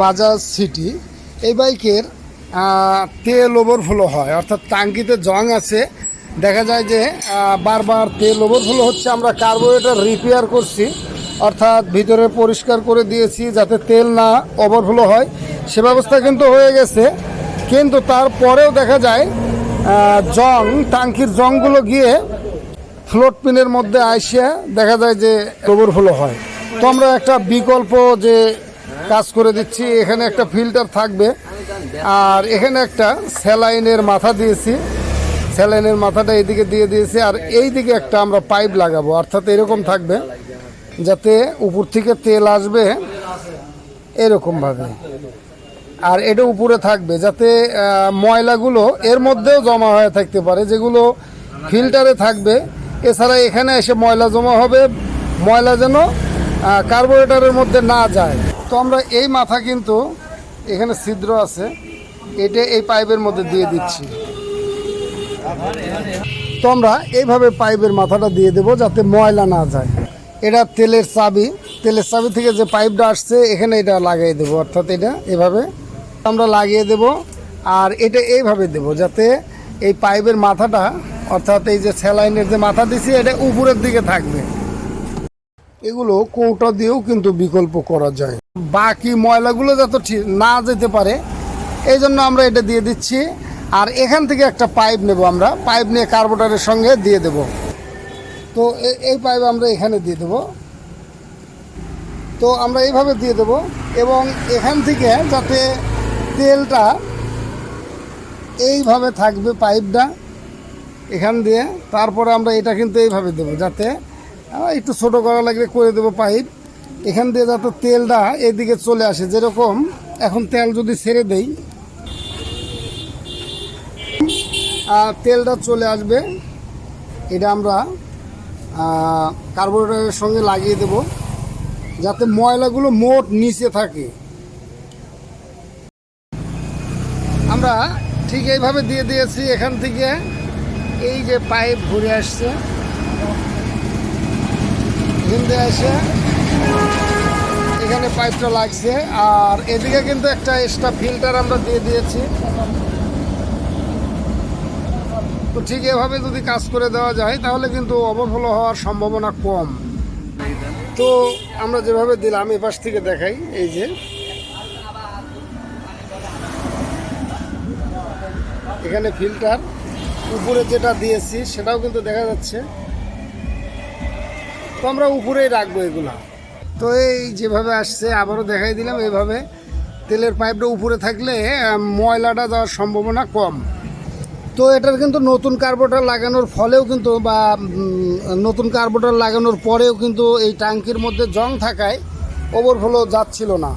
Bajaj city এই বাইকের তেল ওভারফ্লো হয়। অর্থাৎ টাঙ্কিতে জং আছে। দেখা যায় যে বারবার তেল ওভারফ্লো হচ্ছে। আমরা কার্বোরেটর রিপেয়ার করছি। অর্থাৎ ভিতরে পরিষ্কার করে দিয়েছি যাতে তেল না ওভারফ্লো হয়। সে ব্যবস্থা কিন্তু হয়ে গেছে। কিন্তু তারপরেও দেখা যায় জং, টাঙ্কির জংগুলো গিয়ে ফ্লোট পিনের মধ্যে আইসে দেখা যায় যে ওভারফ্লো হয়। তো আমরা একটা বিকল্প যে কাজ করে দিচ্ছি। এখানে একটা ফিল্টার থাকবে। আর এখানে একটা স্যালাইনের মাথা দিয়েছি। স্যালাইনের মাথাটা এইদিকে দিয়ে দিয়েছি। আর এই দিকে একটা আমরা পাইপ লাগাবো। অর্থাৎ এরকম থাকবে, যাতে উপর থেকে তেল আসবে এরকমভাবে। আর এটা উপরে থাকবে, যাতে ময়লাগুলো এর মধ্যেও জমা হয়ে থাকতে পারে, যেগুলো ফিল্টারে থাকবে। এছাড়া এখানে এসে ময়লা জমা হবে। ময়লা যেন কার্বোরেটরের মধ্যে না যায়। তো আমরা এই মাথা কিন্তু এখানে ছিদ্র আছে, এটা এই পাইপের মধ্যে দিয়ে দিচ্ছি। তো আমরা এইভাবে পাইপের মাথাটা দিয়ে দেবো যাতে ময়লা না যায়। এটা তেলের চাবি তেলের চাবি থেকে যে পাইপটা আসছে, এখানে এটা লাগিয়ে দেবো, অর্থাৎ এটা এভাবে আমরা লাগিয়ে দেব, আর এটা এইভাবে দেব যাতে এই পাইপের মাথাটা, অর্থাৎ এই যে স্যালাইনের যে মাথা দিছি, এটা উপরের দিকে থাকবে। এগুলো কৌটা দিয়েও কিন্তু বিকল্প করা যায়। বাকি ময়লাগুলো যাতে না যেতে পারে, এই জন্য আমরা এটা দিয়ে দিচ্ছি। আর এখান থেকে একটা পাইপ নেব আমরা। পাইপ নিয়ে কার্বোটারের সঙ্গে দিয়ে দেব। তো এই পাইপ আমরা এখানে দিয়ে দেব। তো আমরা এইভাবে দিয়ে দেব এবং এখান থেকে যাতে তেলটা এইভাবে থাকবে পাইপটা এখান দিয়ে, তারপরে আমরা এটা কিন্তু এইভাবে দেবো যাতে একটু ছোট করা লাগলে করে দেবো পাইপ। এখান দিয়ে যাতে তেলটা এদিকে চলে আসে, যেরকম এখন তেল যদি ছেড়ে দেই। আর তেলটা চলে আসবে, এটা আমরা কার্বোরেটরের সঙ্গে লাগিয়ে দেব, যাতে ময়লাগুলো মোট নিচে থাকে। আমরা ঠিক এইভাবে দিয়ে দিয়েছি, এখান থেকে এই যে পাইপ ঘুরে আসছে। দিয়ে এসে এখানে পাইপটা লাগছে, আর এদিকে কিন্তু একটা এক্সট্রা ফিল্টার আমরা দিয়ে দিয়েছি। তো ঠিক এভাবে যদি কাজ করে দেওয়া যায়, তাহলে কিন্তু ওভারফ্লো হওয়ার সম্ভাবনা কম। তো আমরা যেভাবে দিলাম, এ পাশ থেকে দেখাই, এই যে। এখানে ফিল্টার উপরে যেটা দিয়েছি, সেটাও কিন্তু দেখা যাচ্ছে। তো আমরা উপরেই রাখব এগুলা। তো এই যেভাবে আসছে, আবারও দেখাই দিলাম এইভাবে তেলের পাইপটা উপরে থাকলে ময়লাটা যাওয়ার সম্ভাবনা কম। তো এটার কিন্তু নতুন কার্বোটার লাগানোর ফলেও কিন্তু বা নতুন কার্বোটার লাগানোর পরেও কিন্তু এই ট্যাঙ্কির মধ্যে জং থাকায় ওভারফ্লো যাচ্ছিল না।